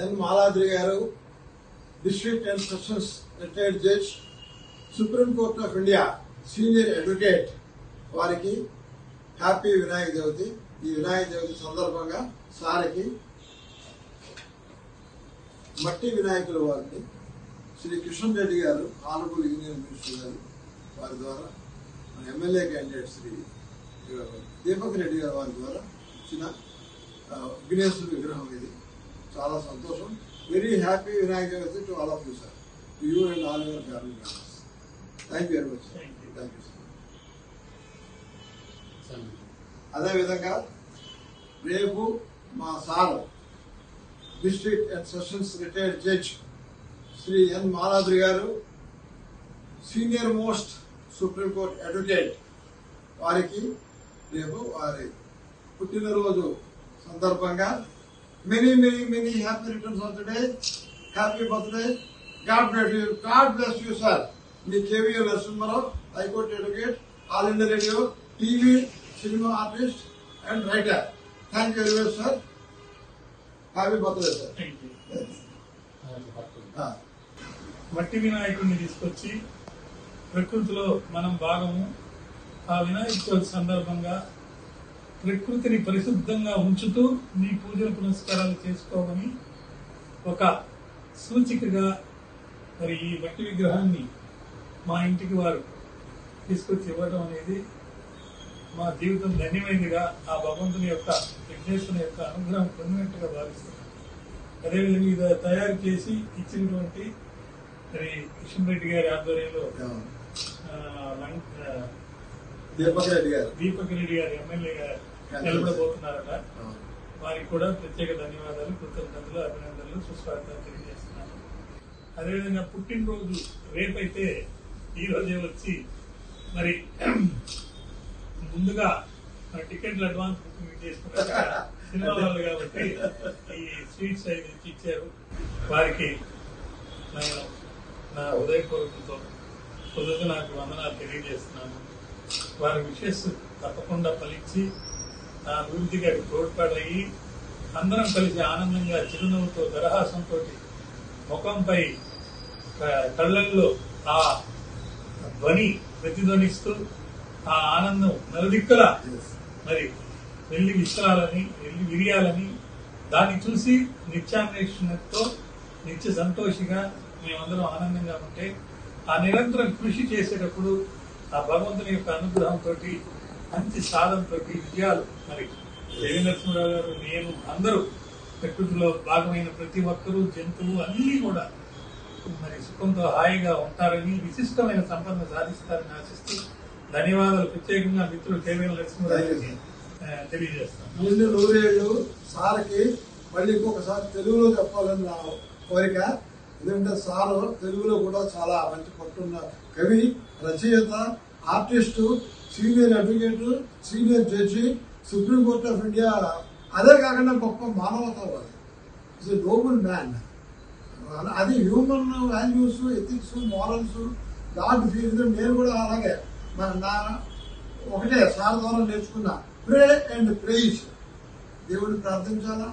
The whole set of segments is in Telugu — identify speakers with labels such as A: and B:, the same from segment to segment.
A: N Maladri garu district and sessions retired judge Supreme Court of India senior advocate వారికి హ్యాపీ వినాయక చవితి. ఈ వినాయక చవితి సందర్భంగా సార్కి మట్టి వినాయకుల వారిని శ్రీ కిషన్ రెడ్డి గారు ఆనరబుల్ యూనియన్ మినిస్టర్ గారు వారి ద్వారా మన ఎమ్మెల్యే క్యాండిడేట్ శ్రీ దీపక్ రెడ్డి గారు వారి ద్వారా ఇచ్చిన విఘ్నేశ్వర విగ్రహం ఇది. చాలా సంతోషం. Very happy Vinayaka Chavithi to all of you sir to you and all your family members thank you very much. Thank you sir అదేవిధంగా రేపు మా sir district and sessions retired judge Shri N Maladri garu senior most supreme court advocate వారికి రేపు వారి పుట్టినరోజు సందర్భంగా many many many happy returns of the day happy birthday God bless you God bless you sir me KVL Narasimharao high court advocate All India Radio TV cinema artist and writer. Thank you very much sir happy birthday sir
B: thank you మట్టి వినాయకుడిని తీసుకొచ్చి ప్రకృతిలో మనం భాగము. ఆ వినాయక చవితి సందర్భంగా ప్రకృతిని పరిశుద్ధంగా ఉంచుతూ మీ పూజలు పునస్కారాలు చేసుకోమని ఒక సూచికగా మరి ఈ మట్టి విగ్రహాన్ని మా ఇంటికి వారు తీసుకొచ్చి ఇవ్వడం అనేది మా జీవితం ధన్యమైనదిగా ఆ భగవంతుని యొక్క విఘ్నేశ్వరుని యొక్క అనుగ్రహం పొందినట్టుగా భావిస్తున్నాను అదేవిధంగా ఇది తయారు చేసి ఇచ్చినటువంటి మరి కిషన్ రెడ్డి గారి ఆధ్వర్యంలో
A: దీపక్ రెడ్డి గారు.
B: దీపక్ రెడ్డి గారు ఎమ్మెల్యే గారు నిలబడబోతున్నారట. వారికి కూడా ప్రత్యేక ధన్యవాదాలు కృతజ్ఞతలు అభినందనలు సుస్వాగతాలు తెలియజేస్తున్నాను. అదేవిధంగా పుట్టినరోజు రేపైతే ఈ రోజే వచ్చి మరి ముందుగా టికెట్లు అడ్వాన్స్ బుకింగ్ చేసుకున్నారు సినిమా వాళ్ళు కాబట్టి ఈ స్వీట్స్ అవి ఇచ్చారు. వారికి నా ఉదయపూర్వకంతో పొద్దున నాకు వందనాలు తెలియజేస్తున్నాను. వారి విషెస్ తప్పకుండా ఫలించి నా అభివృద్ధికి అవి తోడ్పడయి అందరం కలిసి ఆనందంగా చిరునవ్వుతో దరహాసంతో ముఖంపై కళ్ళల్లో ఆ ధ్వని ప్రతిధ్వనిస్తూ ఆ ఆనందం నలుదిక్కుల మరి వెళ్ళి విసరాలని వెళ్ళి విరియాలని దాన్ని చూసి నిత్యాన్వేషణతో నిత్య సంతోషిగా మేమందరం ఆనందంగా ఉంటే ఆ నిరంతరం కృషి చేసేటప్పుడు ఆ భగవంతుని యొక్క అనుగ్రహంతో మంచి సాధనతో విజయాలు. మరి దేవి నరసింహరావు గారు నేను అందరూ ప్రకృతిలో భాగమైన ప్రతి ఒక్కరూ జంతువు అన్నీ కూడా మరి సుఖంతో హాయిగా ఉంటారని విశిష్టమైన సంపద సాధిస్తారని ఆశిస్తూ ధన్యవాదాలు. ప్రత్యేకంగా మిత్రులు కేవీఎల్ నరసింహరావు తెలియజేస్తాను.
A: ఎన్ని నూరేళ్ళు సార్కి మళ్ళీ ఇంకొకసారి తెలుగులో చెప్పాలని నా కోరిక. ఎందుకంటే సారు తెలుగులో కూడా చాలా మంచి పట్టున్న కవి రచయిత artist senior advocate senior judge supreme court of India అదే కాకుండా గొప్ప మానవతావాది ఇస్ ఎ నోబుల్ మ్యాన్ అది human values ethics morals God feel నేను కూడా అలాగే. మన నా ఒకటే సార్ ద్వారా నేర్చుకున్నా. ప్రే అండ్ ప్రేయిస్ దేవుడిని ప్రార్థించాలా?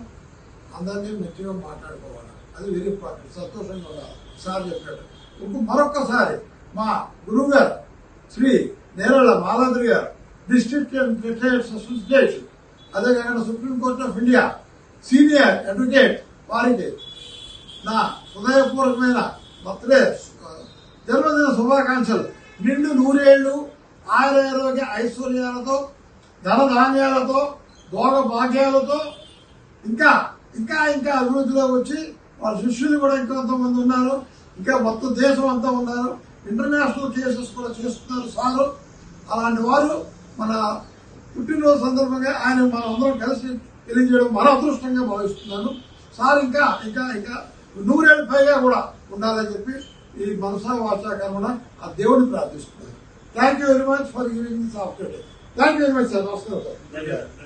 A: అందరినీ మంచిగా మాట్లాడుకోవాలా? అది వెరీ ఇంపార్టెంట్ సంతోషంగా ఉండాలి సార్ చెప్పాడు. ఇప్పుడు మరొకసారి మా గురువు గారు Shri Nerala Maladri garu district and retires association అదేకాకుండా అదే supreme court of India senior advocate వారికి నా హృదయపూర్వకమైన బర్త్డే జన్మదిన శుభాకాంక్షలు. నిండు నూరేళ్ళు ఆరోగ్య ఐశ్వర్యాలతో ధనధాన్యాలతో భోగ భాగ్యాలతో ఇంకా ఇంకా ఇంకా అభివృద్ధిలో వచ్చి వాళ్ళ శిష్యులు కూడా ఇంకొంతమంది ఉన్నారు. ఇంకా మొత్తం దేశం అంతా ఉన్నారు. ఇంటర్నేషనల్ కేసెస్ కూడా చేస్తున్నారు సారు. అలాంటి వారు మన పుట్టినరోజు సందర్భంగా ఆయన మన అందరం కలిసి తెలియజేయడం మన అదృష్టంగా భావిస్తున్నాను. సార్ ఇంకా ఇంకా ఇంకా నూరేళ్ళు పైగా కూడా ఉండాలని చెప్పి ఈ మనసా వాచా ఆ దేవుడిని ప్రార్థిస్తున్నాను. Thank you very much for giving this opportunity thank you very much sir నమస్కారం సార్
B: ధన్యవాదాలు